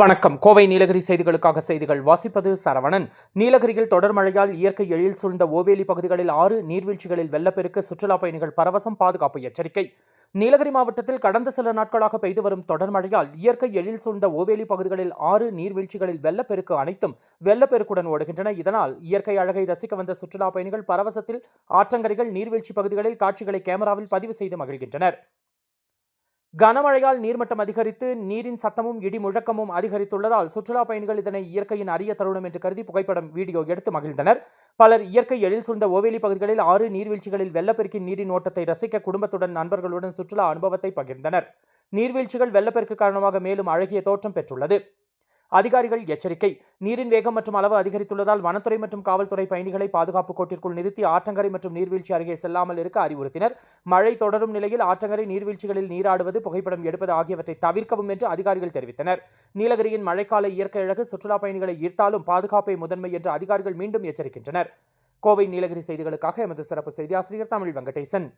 வணக்கம். கோவை நீலகிரி செய்திகளுக்காக செய்திகள் வாசிப்பது சரவணன். நீலகிரியில் தொடர் மழையால் இயற்கை எழில் சூழ்ந்த ஓவேலி பகுதிகளில் ஆறு நீர்வீழ்ச்சிகளில் வெள்ளப்பெருக்கு சுற்றுலா பயணிகள் பரவசம் பாதுகாப்பு எச்சரிக்கை. நீலகிரி மாவட்டத்தில் கடந்த சில நாட்களாக பெய்து வரும் தொடர் மழையால் இயற்கை எழில் சூழ்ந்த ஓவேலி பகுதிகளில் ஆறு நீர்வீழ்ச்சிகளில் வெள்ளப்பெருக்கு அனைத்தும் வெள்ளப்பெருக்குடன் ஓடுகின்றன. இதனால் இயற்கை அழகை ரசிக்க வந்த சுற்றுலா பயணிகள் பரவசத்தில் ஆற்றங்கரைகள் நீர்வீழ்ச்சி பகுதிகளில் காட்சிகளை கேமராவில் பதிவு செய்து மகிழ்கின்றனர். கனமழையால் நீர்மட்டம் அதிகரித்து நீரின் சத்தமும் இடி முழக்கமும் அதிகரித்துள்ளதால் சுற்றுலா பயணிகள் இதனை இயற்கையின் அரிய தருணம் என்று கருதி புகைப்படம் வீடியோ எடுத்து மகிழ்ந்தனர். பலர் இயற்கை எழில் சூழ்ந்த ஓவேலி பகுதிகளில் ஆறு நீர்வீழ்ச்சிகளில் வெள்ளப்பெருக்கின் நீரின் ஓட்டத்தை ரசிக்க குடும்பத்துடன் நண்பர்களுடன் சுற்றுலா அனுபவத்தை பகிர்ந்தனர். நீர்வீழ்ச்சிகள் வெள்ளப்பெருக்கு காரணமாக மேலும் அழகிய தோற்றம் பெற்றுள்ளது. அதிகாரிகள் எச்சரிக்கை. நீரின் வேகம் மற்றும் அளவு அதிகரித்துள்ளதால் வனத்துறை மற்றும் காவல்துறை பயணிகளை பாதுகாப்பு கோட்டிற்குள் நிறுத்தி ஆற்றங்கரை மற்றும் நீர்வீழ்ச்சி அருகே செல்லாமல் இருக்க அறிவுறுத்தினர். மழை தொடரும் நிலையில் ஆற்றங்கரை நீர்வீழ்ச்சிகளில் நீராடுவது புகைப்படம் எடுப்பது ஆகியவற்றை தவிர்க்கவும் என்று அதிகாரிகள் தெரிவித்தனர். நீலகிரியின் மழைக்கால இயற்கை அழகு சுற்றுலா பயணிகளை ஈர்த்தாலும் பாதுகாப்பை முதன்மை என்று அதிகாரிகள் மீண்டும் எச்சரிக்கின்றனர். கோவை நீலகிரி செய்திகளுக்காக எமது சிறப்பு செய்தியாசிரியர் தமிழ் வெங்கடேசன்.